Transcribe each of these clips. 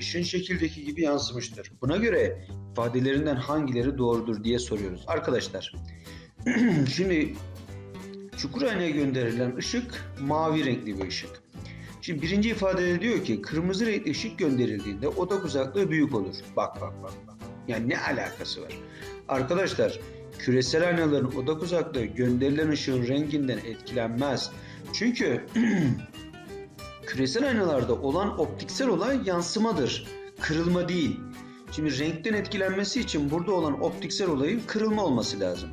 ışın şekildeki gibi yansımıştır. Buna göre ifadelerinden hangileri doğrudur diye soruyoruz. Arkadaşlar şimdi çukur aynaya gönderilen ışık mavi renkli bir ışık. Şimdi birinci ifadede diyor ki kırmızı renkli ışık gönderildiğinde odak uzaklığı büyük olur. Bak bak bak bak. Yani ne alakası var? Arkadaşlar küresel aynaların odak uzaklığı gönderilen ışığın renginden etkilenmez. Çünkü küresel aynalarda olan optiksel olay yansımadır. Kırılma değil. Şimdi renkten etkilenmesi için burada olan optiksel olayın kırılma olması lazım.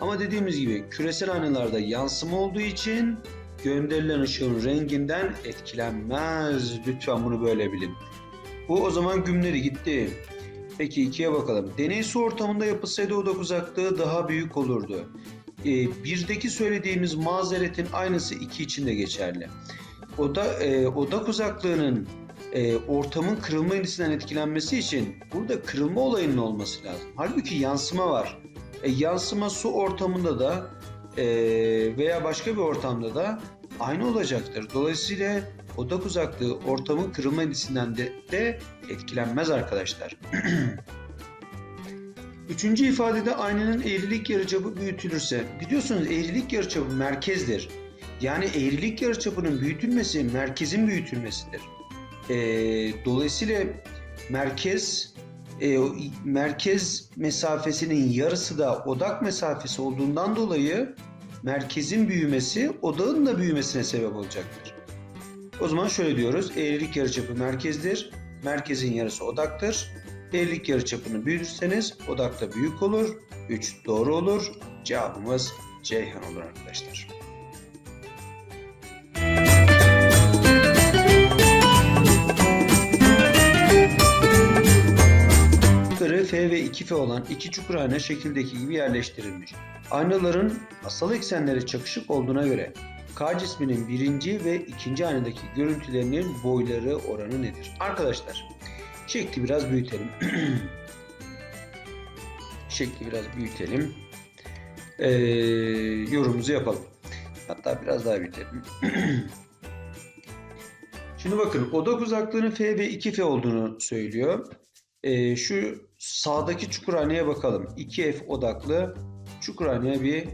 Ama dediğimiz gibi küresel aynalarda yansıma olduğu için gönderilen ışığın renginden etkilenmez. Lütfen bunu böyle bilin. Bu o zaman gümleri gitti. Peki ikiye bakalım. Deney su ortamında yapılsaydı odak uzaklığı daha büyük olurdu. Ee, birdeki söylediğimiz mazeretin aynısı iki için de geçerli. Oda, e, odak uzaklığının e, ortamın kırılma indisinden etkilenmesi için burada kırılma olayının olması lazım. Halbuki yansıma var. E, yansıma su ortamında da e, veya başka bir ortamda da aynı olacaktır. Dolayısıyla odak uzaklığı ortamın kırılma indisinden de, de etkilenmez arkadaşlar. Üçüncü ifadede aynanın eğrilik yarıçapı büyütülürse, biliyorsunuz eğrilik yarıçapı merkezdir. Yani eğrilik yarıçapının büyütülmesi merkezin büyütülmesidir. E, dolayısıyla merkez e, merkez mesafesinin yarısı da odak mesafesi olduğundan dolayı merkezin büyümesi odağın da büyümesine sebep olacaktır. O zaman şöyle diyoruz. Eğrilik yarıçapı merkezdir. Merkezin yarısı odaktır. Eğrilik yarıçapını büyütürseniz odak da büyük olur. 3 doğru olur. Cevabımız Ceyhan olur arkadaşlar. F ve 2F olan iki çukur ayna şekildeki gibi yerleştirilmiş. Aynaların asal eksenleri çakışık olduğuna göre K cisminin birinci ve ikinci aynadaki görüntülerinin boyları oranı nedir? Arkadaşlar şekli biraz büyütelim. şekli biraz büyütelim. Ee, yorumumuzu yapalım. Hatta biraz daha büyütelim. Şimdi bakın odak uzaklığının F ve 2F olduğunu söylüyor. Ee, şu sağdaki çukurhaneye bakalım. 2F odaklı çukurhaneye bir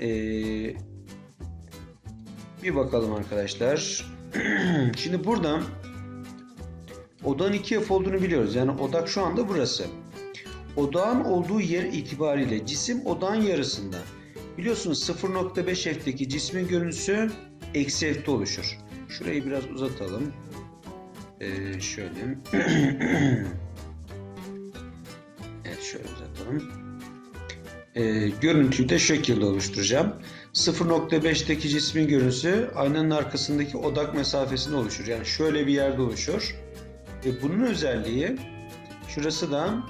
ee, bir bakalım arkadaşlar. Şimdi buradan odağın 2F olduğunu biliyoruz. Yani odak şu anda burası. Odağın olduğu yer itibariyle cisim odağın yarısında. Biliyorsunuz 0.5 F'deki cismin görüntüsü eksi F'de oluşur. Şurayı biraz uzatalım. Ee, şöyle. şöyle uzatalım. Ee, görüntüyü de şekilde oluşturacağım. 0.5'teki cismin görüntüsü aynanın arkasındaki odak mesafesinde oluşur. Yani şöyle bir yerde oluşur. Ve bunun özelliği şurası da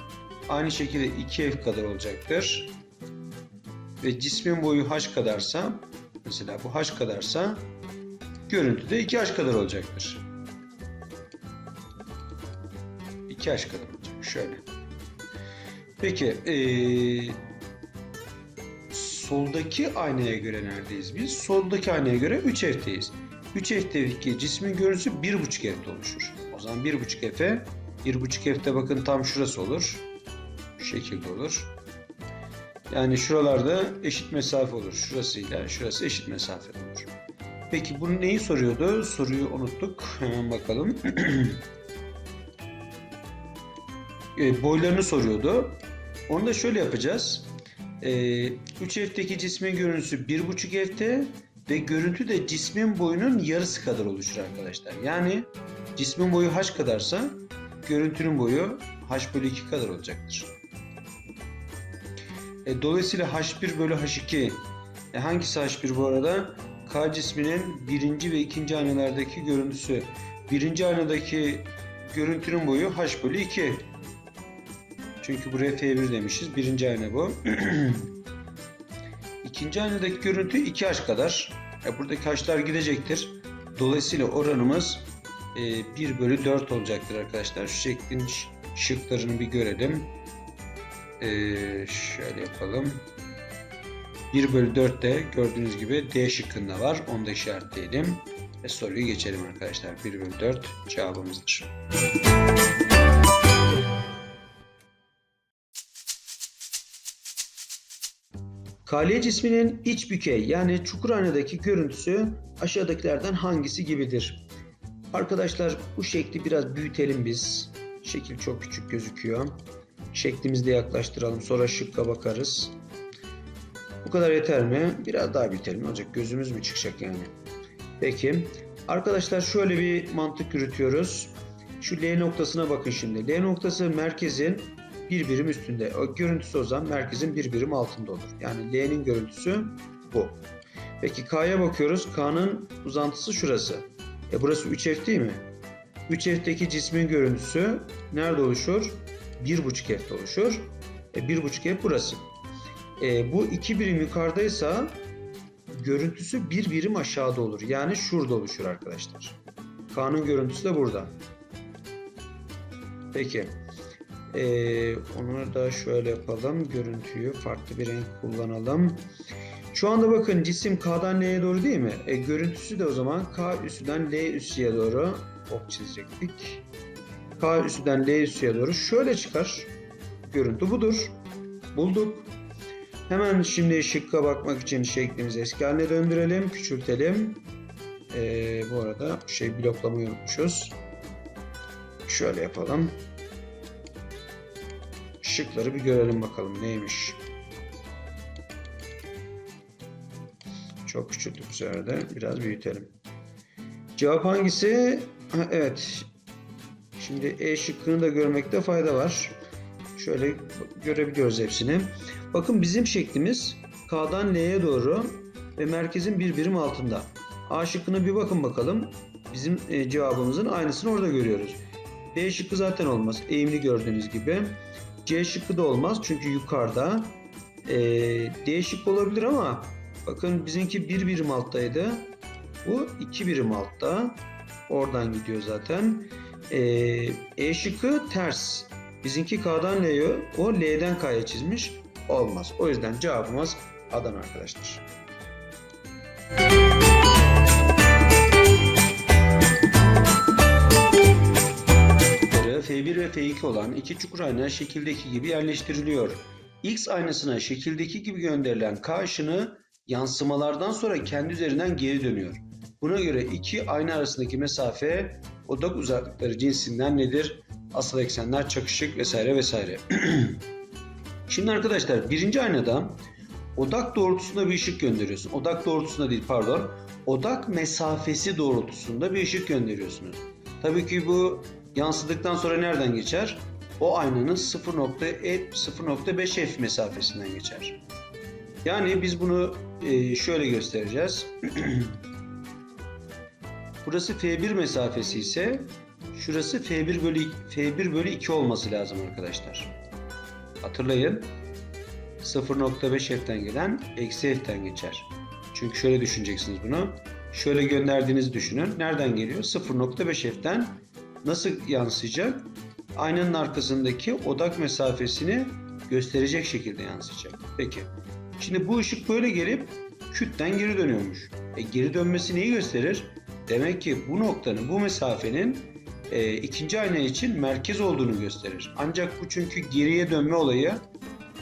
aynı şekilde 2F kadar olacaktır. Ve cismin boyu H kadarsa mesela bu H kadarsa görüntü de 2H kadar olacaktır. 2H kadar olacak. Şöyle. Peki ee, soldaki aynaya göre neredeyiz biz? Soldaki aynaya göre 3F'teyiz. 3F'teki cismin görüntüsü 1.5 F'de oluşur. O zaman 1.5 F'e 1.5 F'te bakın tam şurası olur. Şu şekilde olur. Yani şuralarda eşit mesafe olur. Şurasıyla şurası eşit mesafede olur. Peki bunu neyi soruyordu? Soruyu unuttuk. Hemen bakalım. e, boylarını soruyordu. Onu da şöyle yapacağız. E, 3F'teki cismin görüntüsü 1.5 F'te ve görüntü de cismin boyunun yarısı kadar oluşur arkadaşlar. Yani cismin boyu h kadarsa görüntünün boyu h bölü 2 kadar olacaktır. E, dolayısıyla h1 bölü h2 e, hangisi h1 bu arada? K cisminin birinci ve ikinci aynalardaki görüntüsü. Birinci aynadaki görüntünün boyu h bölü 2. Çünkü buraya F1 demişiz. Birinci ayna bu. İkinci aynadaki görüntü 2H kadar. E, buradaki H'lar gidecektir. Dolayısıyla oranımız e, 1 bölü 4 olacaktır arkadaşlar. Şu şeklin şıklarını bir görelim. E, şöyle yapalım. 1 bölü 4 de gördüğünüz gibi D şıkkında var. Onu da işaretleyelim. Ve soruyu geçelim arkadaşlar. 1 bölü 4 cevabımızdır. Kaliye cisminin iç bükey yani çukurhanedeki görüntüsü aşağıdakilerden hangisi gibidir? Arkadaşlar bu şekli biraz büyütelim biz. Şekil çok küçük gözüküyor. Şeklimizi de yaklaştıralım. Sonra şıkka bakarız. Bu kadar yeter mi? Biraz daha büyütelim. Olacak? Gözümüz mü çıkacak yani? Peki. Arkadaşlar şöyle bir mantık yürütüyoruz. Şu L noktasına bakın şimdi. L noktası merkezin bir birim üstünde. O görüntüsü o zaman merkezin bir birim altında olur. Yani L'nin görüntüsü bu. Peki K'ya bakıyoruz. K'nın uzantısı şurası. E burası 3F değil mi? 3F'teki cismin görüntüsü nerede oluşur? 1.5 F'de oluşur. E 1.5 F burası. E, bu iki birim yukarıdaysa görüntüsü bir birim aşağıda olur. Yani şurada oluşur arkadaşlar. K'nın görüntüsü de burada. Peki. Ee, onu da şöyle yapalım. Görüntüyü farklı bir renk kullanalım. Şu anda bakın cisim K'dan L'ye doğru değil mi? E, görüntüsü de o zaman K üstüden L üssüye doğru ok çizecektik. K üstüden L üssüye doğru şöyle çıkar. Görüntü budur. Bulduk. Hemen şimdi şıkka bakmak için şeklimizi eski haline döndürelim, küçültelim. Ee, bu arada şey bloklamayı unutmuşuz. Şöyle yapalım. Şıkları bir görelim bakalım neymiş. Çok küçülttük bu sefer de. Biraz büyütelim. Cevap hangisi? Ha, evet. Şimdi E şıkkını da görmekte fayda var. Şöyle görebiliyoruz hepsini. Bakın bizim şeklimiz K'dan L'ye doğru ve merkezin bir birim altında. A şıkkına bir bakın bakalım. Bizim e, cevabımızın aynısını orada görüyoruz. B şıkkı zaten olmaz. Eğimli gördüğünüz gibi. C şıkkı da olmaz çünkü yukarıda. E, D şıkkı olabilir ama bakın bizimki bir birim alttaydı. Bu iki birim altta. Oradan gidiyor zaten. E, e şıkkı ters. Bizimki K'dan L'ye, o L'den K'ya çizmiş. Olmaz. O yüzden cevabımız Adana arkadaşlar. F1 ve F2 olan iki çukur ayna şekildeki gibi yerleştiriliyor. X aynasına şekildeki gibi gönderilen K ışını yansımalardan sonra kendi üzerinden geri dönüyor. Buna göre iki ayna arasındaki mesafe odak uzaklıkları cinsinden nedir? Asıl eksenler çakışık vesaire vesaire. Şimdi arkadaşlar birinci aynada odak doğrultusunda bir ışık gönderiyorsun. Odak doğrultusunda değil pardon. Odak mesafesi doğrultusunda bir ışık gönderiyorsunuz. Tabii ki bu yansıdıktan sonra nereden geçer? O aynanın 0.5 f mesafesinden geçer. Yani biz bunu e, şöyle göstereceğiz. Burası F1 mesafesi ise şurası F1 bölü F1 bölü 2 olması lazım arkadaşlar. Hatırlayın 0.5 f'ten gelen eksi f'ten geçer. Çünkü şöyle düşüneceksiniz bunu. Şöyle gönderdiğinizi düşünün. Nereden geliyor? 0.5 f'ten nasıl yansıyacak? Aynanın arkasındaki odak mesafesini gösterecek şekilde yansıyacak. Peki. Şimdi bu ışık böyle gelip kütten geri dönüyormuş. E, geri dönmesi neyi gösterir? Demek ki bu noktanın, bu mesafenin e, ikinci ayna için merkez olduğunu gösterir. Ancak bu çünkü geriye dönme olayı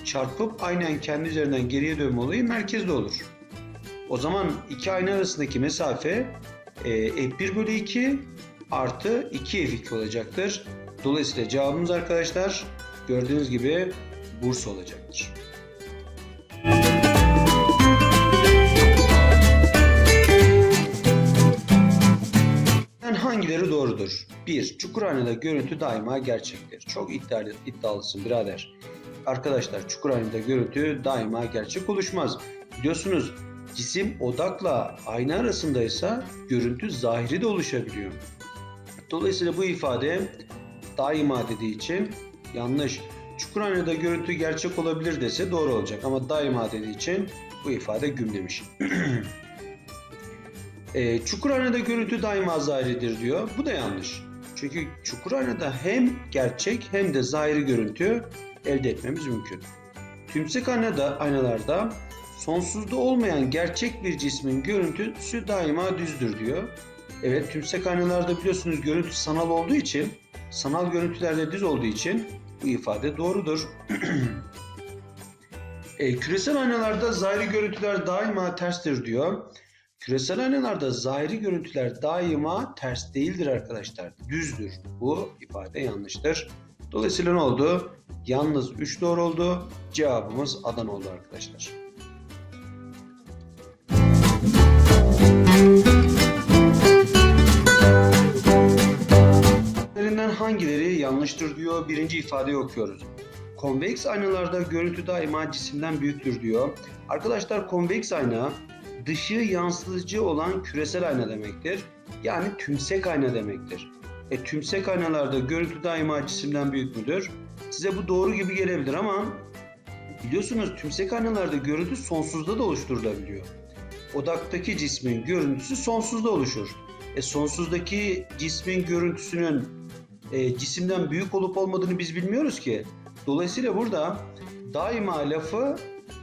çarpıp aynen kendi üzerinden geriye dönme olayı merkezde olur. O zaman iki ayna arasındaki mesafe e, F1 bölü 2 artı 2 F2 olacaktır. Dolayısıyla cevabımız arkadaşlar gördüğünüz gibi Bursa olacaktır. hangileri doğrudur? 1. Çukurhanede görüntü daima gerçektir. Çok iddialı, iddialısın birader. Arkadaşlar çukurhanede görüntü daima gerçek oluşmaz. Biliyorsunuz cisim odakla ayna arasındaysa görüntü zahiri de oluşabiliyor. Dolayısıyla bu ifade daima dediği için yanlış. Çukurhanede görüntü gerçek olabilir dese doğru olacak ama daima dediği için bu ifade güm demiş. E, Çukurhanede görüntü daima zahiridir diyor. Bu da yanlış. Çünkü Çukurhane'de hem gerçek hem de zahiri görüntü elde etmemiz mümkün. Tümsek aynada, aynalarda sonsuzda olmayan gerçek bir cismin görüntüsü daima düzdür diyor. Evet tümsek aynalarda biliyorsunuz görüntü sanal olduğu için, sanal görüntülerde düz olduğu için bu ifade doğrudur. e, küresel aynalarda zahiri görüntüler daima terstir diyor. Küresel aynalarda zahiri görüntüler daima ters değildir arkadaşlar. Düzdür. Bu ifade yanlıştır. Dolayısıyla ne oldu? Yalnız 3 doğru oldu. Cevabımız Adana oldu arkadaşlar. Hangileri yanlıştır diyor. Birinci ifadeyi okuyoruz. Konveks aynalarda görüntü daima cisimden büyüktür diyor. Arkadaşlar konveks ayna dışı yansıtıcı olan küresel ayna demektir. Yani tümsek ayna demektir. E, tümsek aynalarda görüntü daima cisimden büyük müdür? Size bu doğru gibi gelebilir ama biliyorsunuz tümsek aynalarda görüntü sonsuzda da oluşturulabiliyor. Odaktaki cismin görüntüsü sonsuzda oluşur. E, sonsuzdaki cismin görüntüsünün e, cisimden büyük olup olmadığını biz bilmiyoruz ki. Dolayısıyla burada daima lafı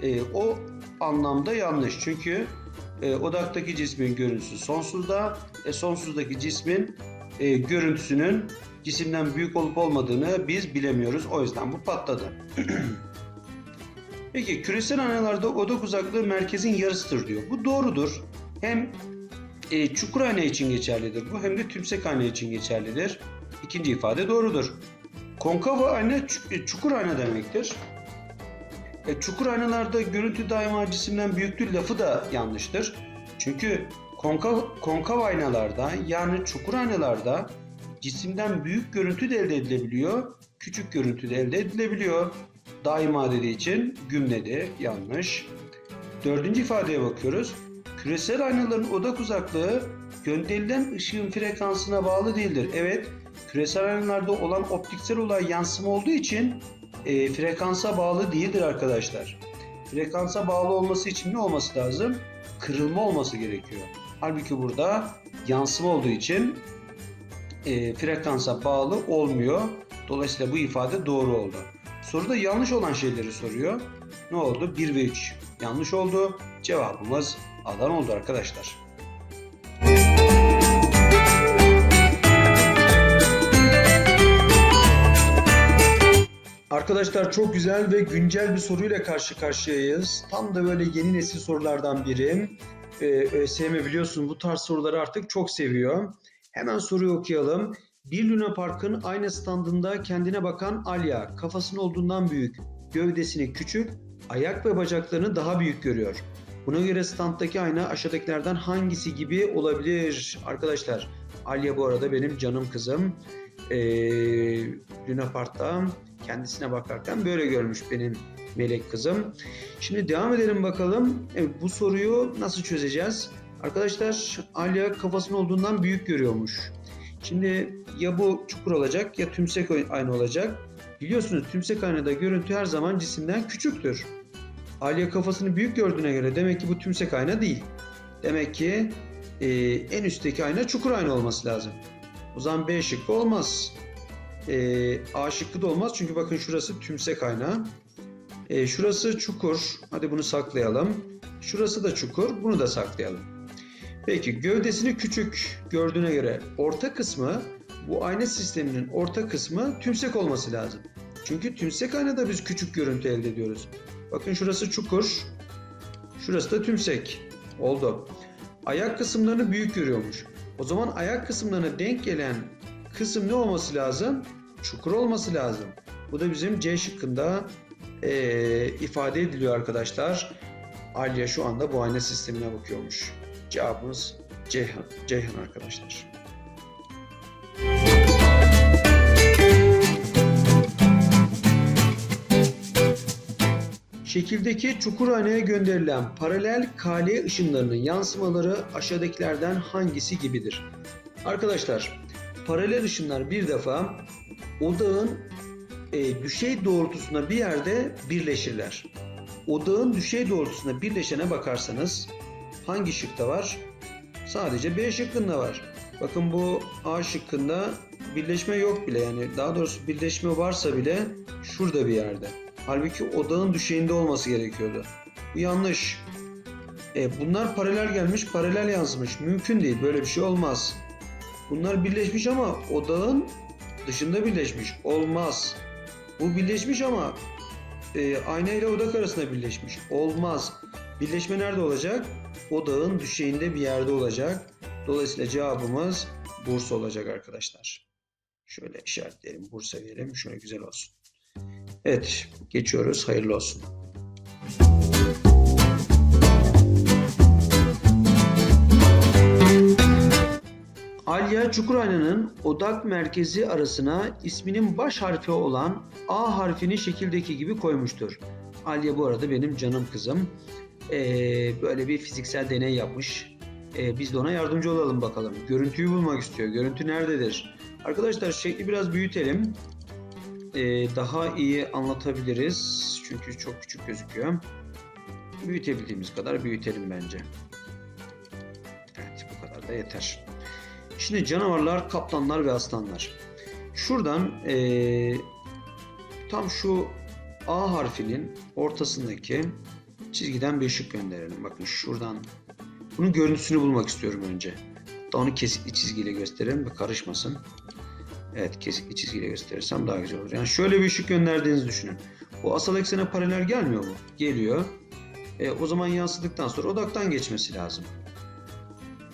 e, o anlamda yanlış. Çünkü e, odaktaki cismin görüntüsü sonsuzda, e, sonsuzdaki cismin e, görüntüsünün cisimden büyük olup olmadığını biz bilemiyoruz. O yüzden bu patladı. Peki küresel aynalarda odak uzaklığı merkezin yarısıdır diyor. Bu doğrudur. Hem e, çukur ayna için geçerlidir bu hem de tümsek ayna için geçerlidir. İkinci ifade doğrudur. Konkav ayna ç- çukur ayna demektir. E, çukur aynalarda görüntü daima cisimden büyüktür lafı da yanlıştır. Çünkü konkav, konkav aynalarda yani çukur aynalarda cisimden büyük görüntü de elde edilebiliyor, küçük görüntü de elde edilebiliyor. Daima dediği için gümledi, yanlış. Dördüncü ifadeye bakıyoruz. Küresel aynaların odak uzaklığı gönderilen ışığın frekansına bağlı değildir. Evet, küresel aynalarda olan optiksel olay yansıma olduğu için e, frekansa bağlı değildir arkadaşlar. Frekansa bağlı olması için ne olması lazım? Kırılma olması gerekiyor. Halbuki burada yansıma olduğu için e, frekansa bağlı olmuyor. Dolayısıyla bu ifade doğru oldu. Soruda yanlış olan şeyleri soruyor. Ne oldu? 1 ve 3 yanlış oldu. Cevabımız Adana oldu arkadaşlar. Arkadaşlar çok güzel ve güncel bir soruyla karşı karşıyayız. Tam da böyle yeni nesil sorulardan biri. Ee, ÖSYM biliyorsun bu tarz soruları artık çok seviyor. Hemen soruyu okuyalım. Bir Luna Park'ın aynı standında kendine bakan Alya kafasının olduğundan büyük, gövdesini küçük, ayak ve bacaklarını daha büyük görüyor. Buna göre standdaki ayna aşağıdakilerden hangisi gibi olabilir? Arkadaşlar Alya bu arada benim canım kızım. Ee, Luna Park'ta kendisine bakarken böyle görmüş benim melek kızım. Şimdi devam edelim bakalım. Evet, bu soruyu nasıl çözeceğiz? Arkadaşlar Alya kafasının olduğundan büyük görüyormuş. Şimdi ya bu çukur olacak ya tümsek ayna olacak. Biliyorsunuz tümsek aynada görüntü her zaman cisimden küçüktür. Alya kafasını büyük gördüğüne göre demek ki bu tümsek ayna değil. Demek ki e, en üstteki ayna çukur ayna olması lazım. O zaman B şıkkı olmaz. E, A şıkkı da olmaz çünkü bakın şurası tümsek ayna. E, şurası çukur. Hadi bunu saklayalım. Şurası da çukur. Bunu da saklayalım. Peki gövdesini küçük gördüğüne göre orta kısmı bu ayna sisteminin orta kısmı tümsek olması lazım. Çünkü tümsek aynada biz küçük görüntü elde ediyoruz. Bakın şurası çukur. Şurası da tümsek. Oldu. Ayak kısımlarını büyük görüyormuş. O zaman ayak kısımlarına denk gelen kısım ne olması lazım? Çukur olması lazım. Bu da bizim C şıkkında e, ifade ediliyor arkadaşlar. Alya şu anda bu ayna sistemine bakıyormuş. Cevabımız Ceyhan, Ceyhan arkadaşlar. Şekildeki çukur aynaya gönderilen paralel kale ışınlarının yansımaları aşağıdakilerden hangisi gibidir? Arkadaşlar paralel ışınlar bir defa odağın e, düşey doğrultusuna bir yerde birleşirler. Odağın düşey doğrultusuna birleşene bakarsanız hangi şıkta var? Sadece B şıkkında var. Bakın bu A şıkkında birleşme yok bile yani daha doğrusu birleşme varsa bile şurada bir yerde. Halbuki odağın düşeyinde olması gerekiyordu. Bu yanlış. E, bunlar paralel gelmiş, paralel yansımış. Mümkün değil. Böyle bir şey olmaz. Bunlar birleşmiş ama odağın dışında birleşmiş. Olmaz. Bu birleşmiş ama e, ayna ile odak arasında birleşmiş. Olmaz. Birleşme nerede olacak? Odağın düşeyinde bir yerde olacak. Dolayısıyla cevabımız Bursa olacak arkadaşlar. Şöyle işaretleyelim. Bursa diyelim. Şöyle güzel olsun. Evet. Geçiyoruz. Hayırlı olsun. Alya Çukurayna'nın odak merkezi arasına isminin baş harfi olan A harfini şekildeki gibi koymuştur. Alya bu arada benim canım kızım. Ee, böyle bir fiziksel deney yapmış. Ee, biz de ona yardımcı olalım bakalım. Görüntüyü bulmak istiyor. Görüntü nerededir? Arkadaşlar şekli biraz büyütelim. Ee, daha iyi anlatabiliriz. Çünkü çok küçük gözüküyor. Büyütebildiğimiz kadar büyütelim bence. Evet bu kadar da yeter. Şimdi canavarlar, kaplanlar ve aslanlar. Şuradan eee, tam şu A harfinin ortasındaki çizgiden bir ışık gönderelim. Bakın şuradan bunun görüntüsünü bulmak istiyorum önce. Hatta onu kesikli çizgiyle gösterelim ve karışmasın. Evet kesikli çizgiyle gösterirsem daha güzel olur. Yani şöyle bir ışık gönderdiğinizi düşünün. Bu asal eksene paralel gelmiyor mu? Geliyor. E, o zaman yansıdıktan sonra odaktan geçmesi lazım.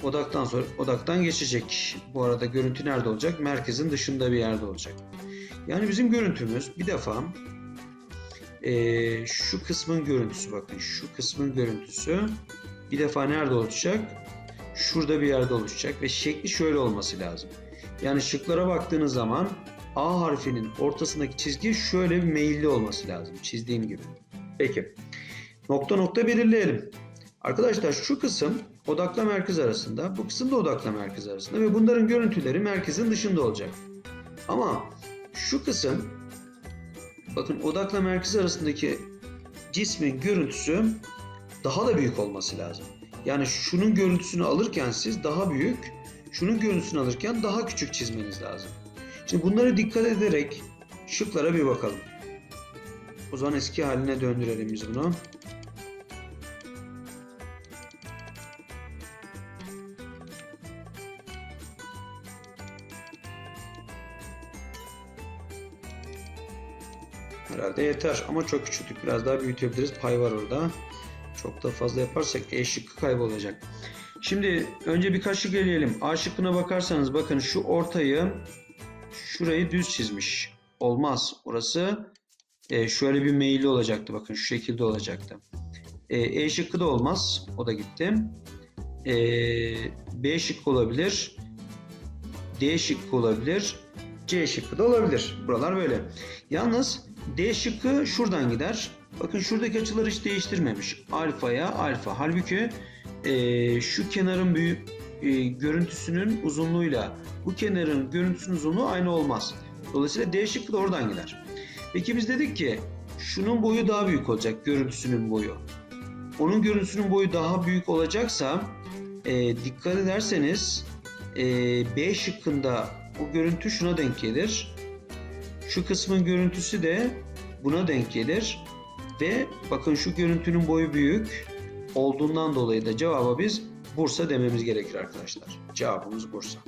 Odaktan sonra odaktan geçecek. Bu arada görüntü nerede olacak? Merkezin dışında bir yerde olacak. Yani bizim görüntümüz bir defa eee, şu kısmın görüntüsü bakın şu kısmın görüntüsü bir defa nerede olacak? Şurada bir yerde oluşacak ve şekli şöyle olması lazım. Yani şıklara baktığınız zaman A harfinin ortasındaki çizgi şöyle bir meyilli olması lazım. Çizdiğim gibi. Peki. Nokta nokta belirleyelim. Arkadaşlar şu kısım odakla merkez arasında, bu kısım da odakla merkez arasında ve bunların görüntüleri merkezin dışında olacak. Ama şu kısım bakın odakla merkez arasındaki cismin görüntüsü daha da büyük olması lazım. Yani şunun görüntüsünü alırken siz daha büyük, şunun görüntüsünü alırken daha küçük çizmeniz lazım. Şimdi bunları dikkat ederek şıklara bir bakalım. O zaman eski haline döndürelim biz bunu. Herhalde yeter ama çok küçülttük. Biraz daha büyütebiliriz. Pay var orada. Çok da fazla yaparsak E şıkkı kaybolacak. Şimdi önce birkaç şık eleyelim. A şıkkına bakarsanız bakın şu ortayı şurayı düz çizmiş. Olmaz. Orası e, şöyle bir meyilli olacaktı. Bakın şu şekilde olacaktı. E, e şıkkı da olmaz. O da gitti. E, B şıkkı olabilir. D şıkkı olabilir. C şıkkı da olabilir. Buralar böyle. Yalnız D şıkkı şuradan gider. Bakın şuradaki açıları hiç değiştirmemiş. Alfaya alfa. Halbuki e, şu kenarın büyük e, görüntüsünün uzunluğuyla bu kenarın görüntüsünün uzunluğu aynı olmaz. Dolayısıyla D şıkkı da oradan gider. Peki biz dedik ki şunun boyu daha büyük olacak. Görüntüsünün boyu. Onun görüntüsünün boyu daha büyük olacaksa e, dikkat ederseniz e, B şıkkında bu görüntü şuna denk gelir. Şu kısmın görüntüsü de buna denk gelir. Ve bakın şu görüntünün boyu büyük olduğundan dolayı da cevaba biz Bursa dememiz gerekir arkadaşlar. Cevabımız Bursa.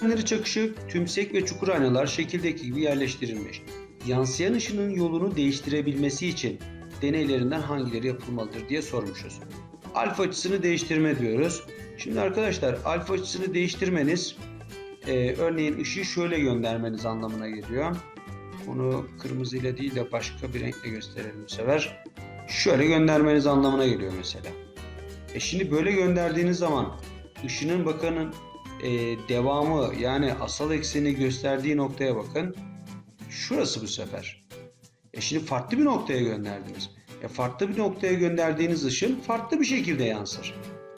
Kenarı çakışı, tümsek ve çukur aynalar şekildeki gibi yerleştirilmiş. Yansıyan ışının yolunu değiştirebilmesi için deneylerinden hangileri yapılmalıdır diye sormuşuz. Alfa açısını değiştirme diyoruz. Şimdi arkadaşlar alfa açısını değiştirmeniz e, örneğin ışığı şöyle göndermeniz anlamına geliyor. Bunu kırmızıyla değil de başka bir renkle gösterelim bu sefer. Şöyle göndermeniz anlamına geliyor mesela. E şimdi böyle gönderdiğiniz zaman ışının bakının e, devamı yani asal ekseni gösterdiği noktaya bakın. Şurası bu sefer. E şimdi farklı bir noktaya gönderdiniz. E farklı bir noktaya gönderdiğiniz ışın farklı bir şekilde yansır.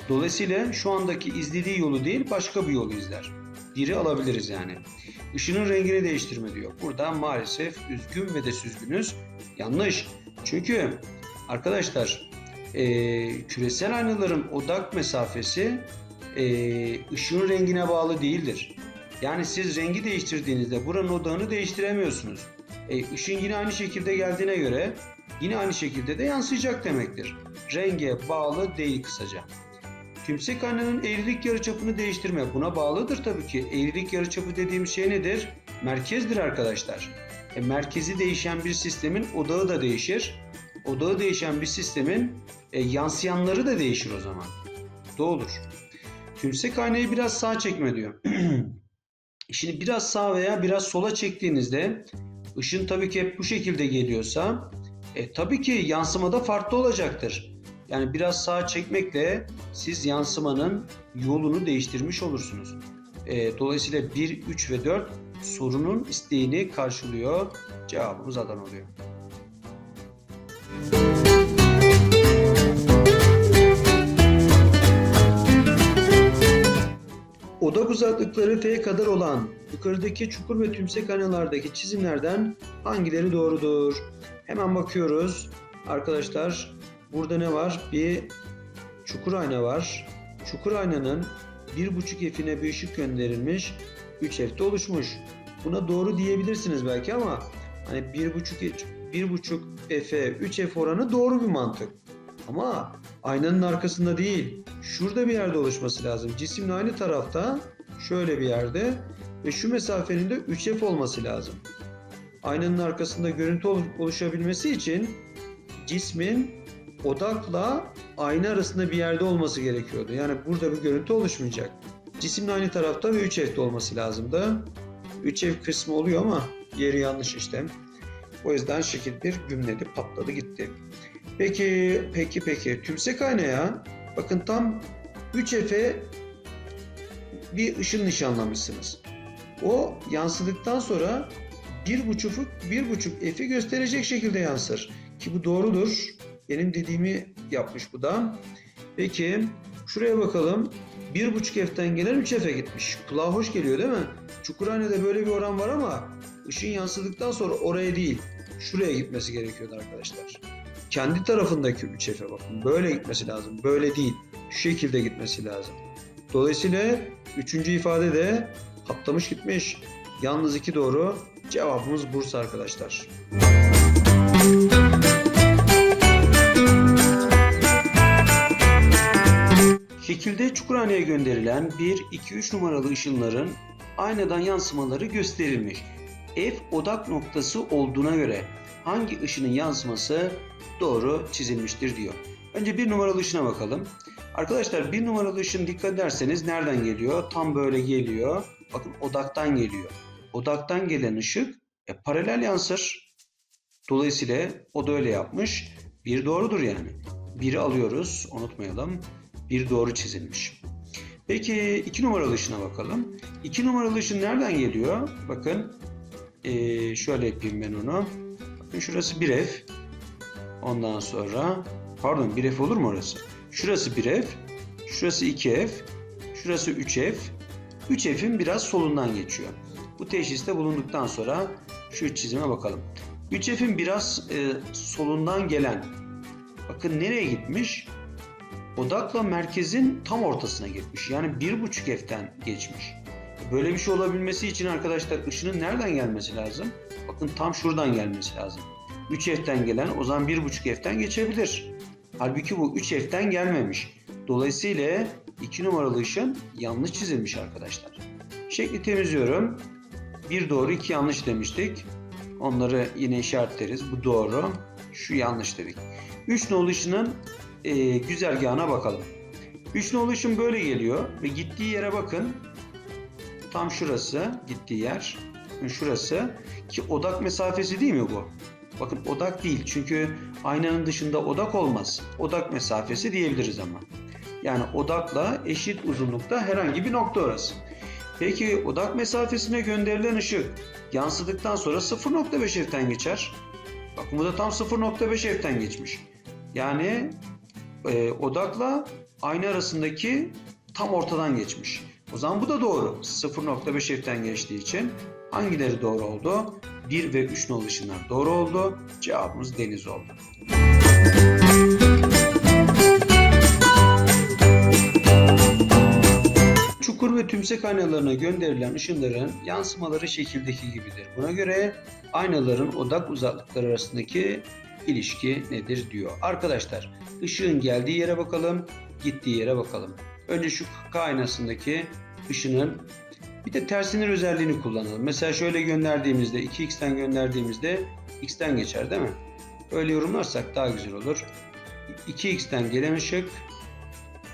Dolayısıyla şu andaki izlediği yolu değil başka bir yolu izler. Biri alabiliriz yani. Işının rengini değiştirme diyor. Burada maalesef üzgün ve de süzgünüz. Yanlış. Çünkü arkadaşlar e, küresel aynaların odak mesafesi e, ışığın rengine bağlı değildir. Yani siz rengi değiştirdiğinizde buranın odağını değiştiremiyorsunuz. E, ışın yine aynı şekilde geldiğine göre yine aynı şekilde de yansıyacak demektir. Renge bağlı değil kısaca. Tümsek aynanın eğrilik yarıçapını değiştirme buna bağlıdır tabii ki. Eğrilik yarıçapı dediğim şey nedir? Merkezdir arkadaşlar. E, merkezi değişen bir sistemin odağı da değişir. Odağı değişen bir sistemin e, yansıyanları da değişir o zaman. Doğrudur. Tümsek aynayı biraz sağa çekme diyor. Şimdi biraz sağa veya biraz sola çektiğinizde ışın tabii ki hep bu şekilde geliyorsa e, tabii ki yansımada farklı olacaktır. Yani biraz sağa çekmekle siz yansımanın yolunu değiştirmiş olursunuz. E, dolayısıyla 1, 3 ve 4 sorunun isteğini karşılıyor. Cevabımız Adana oluyor. Odak uzaklıkları F kadar olan yukarıdaki çukur ve tümsek aynalardaki çizimlerden hangileri doğrudur? Hemen bakıyoruz. Arkadaşlar burada ne var? Bir çukur ayna var. Çukur aynanın 1.5 f'ine bir ışık gönderilmiş. 3 f'te oluşmuş. Buna doğru diyebilirsiniz belki ama hani 1.5 1.5 f'e 3 f oranı doğru bir mantık. Ama aynanın arkasında değil, şurada bir yerde oluşması lazım. Cisimle aynı tarafta, şöyle bir yerde ve şu mesafenin de 3f olması lazım. Aynanın arkasında görüntü oluşabilmesi için cismin odakla ayna arasında bir yerde olması gerekiyordu. Yani burada bir görüntü oluşmayacak. Cisimle aynı tarafta ve 3F'de olması lazımdı. 3F kısmı oluyor ama yeri yanlış işte. O yüzden şekil bir gümledi, patladı gitti. Peki, peki, peki. Tümsek aynaya bakın tam 3F'e bir ışın nişanlamışsınız. O yansıdıktan sonra 1.5 1.5 F'i gösterecek şekilde yansır. Ki bu doğrudur. Benim dediğimi yapmış bu da. Peki şuraya bakalım. 1.5 F'ten gelen 3 F'e gitmiş. Kulağa hoş geliyor değil mi? Çukurhane'de böyle bir oran var ama ışın yansıdıktan sonra oraya değil, şuraya gitmesi gerekiyordu arkadaşlar. Kendi tarafındaki 3 F'e bakın. Böyle gitmesi lazım. Böyle değil. Şu şekilde gitmesi lazım. Dolayısıyla üçüncü ifade de patlamış gitmiş. Yalnız iki doğru. Cevabımız Bursa arkadaşlar. Şekilde Çukurhane'ye gönderilen 1, 2, 3 numaralı ışınların aynadan yansımaları gösterilmiş. F odak noktası olduğuna göre hangi ışının yansıması doğru çizilmiştir diyor. Önce bir numaralı ışına bakalım. Arkadaşlar bir numaralı ışın dikkat ederseniz nereden geliyor? Tam böyle geliyor. Bakın odaktan geliyor. Odaktan gelen ışık e, paralel yansır. Dolayısıyla o da öyle yapmış. Bir doğrudur yani. Biri alıyoruz unutmayalım. Bir doğru çizilmiş. Peki iki numaralı ışına bakalım. İki numaralı ışın nereden geliyor? Bakın ee, şöyle yapayım ben onu. Bakın şurası bir ev. Ondan sonra pardon bir ev olur mu orası? Şurası bir ev. Şurası iki ev. Şurası üç ev. Üç evin biraz solundan geçiyor. Bu teşhiste bulunduktan sonra şu çizime bakalım. Üç evin biraz e, solundan gelen bakın nereye gitmiş? Odakla merkezin tam ortasına gitmiş. Yani bir buçuk F'ten geçmiş. Böyle bir şey olabilmesi için arkadaşlar ışının nereden gelmesi lazım? Bakın tam şuradan gelmesi lazım. 3 F'ten gelen o zaman 1.5 F'ten geçebilir. Halbuki bu 3 F'ten gelmemiş. Dolayısıyla 2 numaralı ışın yanlış çizilmiş arkadaşlar. Şekli temizliyorum. Bir doğru iki yanlış demiştik. Onları yine işaretleriz. Bu doğru. Şu yanlış dedik. 3 nolu ışının e, güzergahına bakalım. 3 nolu ışın böyle geliyor ve gittiği yere bakın. Tam şurası gittiği yer. Şurası ki odak mesafesi değil mi bu? Bakın odak değil çünkü aynanın dışında odak olmaz. Odak mesafesi diyebiliriz ama. Yani odakla eşit uzunlukta herhangi bir nokta orası. Peki odak mesafesine gönderilen ışık yansıdıktan sonra 0.5 F'ten geçer. Bakın bu da tam 0.5 F'ten geçmiş. Yani e, odakla ayna arasındaki tam ortadan geçmiş. O zaman bu da doğru. 0.5 F'ten geçtiği için hangileri doğru oldu? 1 ve 3 nolu ışınlar doğru oldu. Cevabımız deniz oldu. Çukur ve tümsek aynalarına gönderilen ışınların yansımaları şekildeki gibidir. Buna göre aynaların odak uzaklıkları arasındaki ilişki nedir diyor. Arkadaşlar ışığın geldiği yere bakalım, gittiği yere bakalım. Önce şu K aynasındaki ışının bir de tersinin özelliğini kullanalım. Mesela şöyle gönderdiğimizde 2x'ten gönderdiğimizde x'ten geçer değil mi? Öyle yorumlarsak daha güzel olur. 2x'ten gelen ışık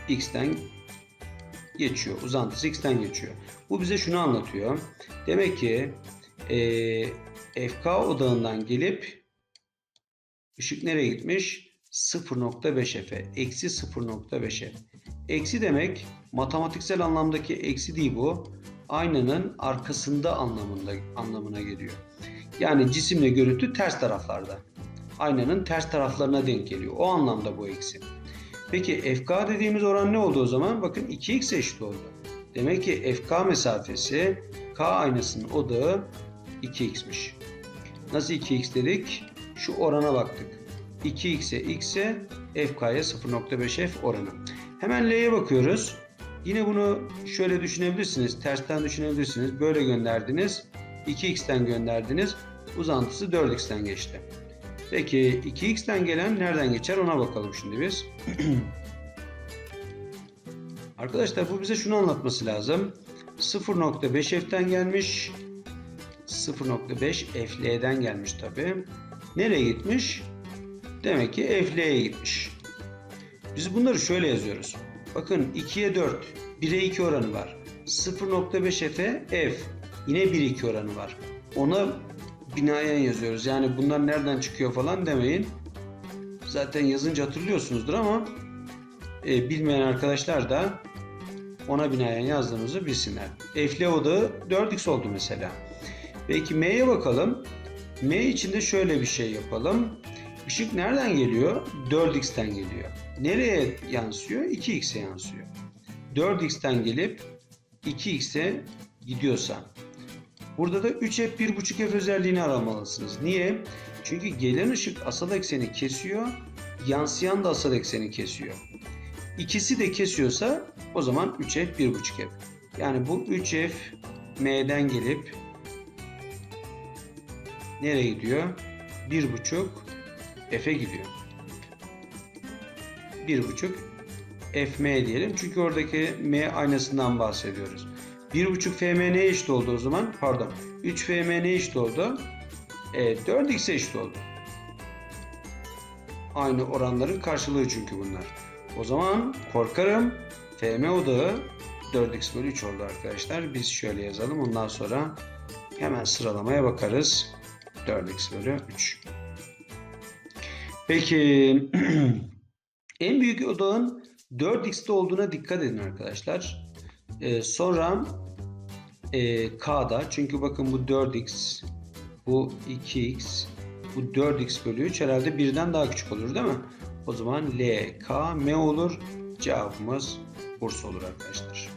x'ten geçiyor. Uzantısı x'ten geçiyor. Bu bize şunu anlatıyor. Demek ki e, FK odağından gelip ışık nereye gitmiş? 0.5 F'e. Eksi 0.5 F. Eksi demek matematiksel anlamdaki eksi değil bu. Aynanın arkasında anlamında anlamına geliyor. Yani cisimle görüntü ters taraflarda. Aynanın ters taraflarına denk geliyor. O anlamda bu eksi. Peki FK dediğimiz oran ne oldu o zaman? Bakın 2x eşit oldu. Demek ki FK mesafesi K aynasının odağı 2x'miş. Nasıl 2x dedik? Şu orana baktık. 2x'e x'e FK'ya 0.5 f oranı. Hemen L'ye bakıyoruz. Yine bunu şöyle düşünebilirsiniz. Tersten düşünebilirsiniz. Böyle gönderdiniz. 2x'ten gönderdiniz. Uzantısı 4x'ten geçti. Peki 2x'ten gelen nereden geçer ona bakalım şimdi biz. Arkadaşlar bu bize şunu anlatması lazım. 0.5 f'ten gelmiş. 0.5 FL'den gelmiş tabi. Nereye gitmiş? Demek ki FL'ye gitmiş. Biz bunları şöyle yazıyoruz. Bakın 2'ye 4, 1'e 2 oranı var. 0.5 F'e F. Yine 1-2 oranı var. Ona binaen yazıyoruz. Yani bunlar nereden çıkıyor falan demeyin. Zaten yazınca hatırlıyorsunuzdur ama e, bilmeyen arkadaşlar da ona binaen yazdığımızı bilsinler. F'le odağı 4x oldu mesela. Peki M'ye bakalım. M içinde şöyle bir şey yapalım. Işık nereden geliyor? 4x'ten geliyor. Nereye yansıyor? 2x'e yansıyor. 4x'ten gelip 2x'e gidiyorsa burada da 3f 1.5f özelliğini aramalısınız. Niye? Çünkü gelen ışık asal ekseni kesiyor, yansıyan da asal ekseni kesiyor. İkisi de kesiyorsa o zaman 3f 1.5f. Yani bu 3f m'den gelip nereye gidiyor? 1.5 F'e gidiyor. 1.5 FM diyelim. Çünkü oradaki M aynasından bahsediyoruz. 1.5 FM ne eşit oldu o zaman? Pardon. 3 FM ne eşit oldu? E, 4X eşit oldu. Aynı oranların karşılığı çünkü bunlar. O zaman korkarım FM odağı 4x bölü 3 oldu arkadaşlar. Biz şöyle yazalım. Ondan sonra hemen sıralamaya bakarız. 4x bölü 3. Peki en büyük odağın 4x'te olduğuna dikkat edin arkadaşlar. Ee, sonra e, K'da çünkü bakın bu 4x bu 2x bu 4x bölü 3 herhalde birden daha küçük olur değil mi? O zaman L, K, M olur. Cevabımız Bursa olur arkadaşlar.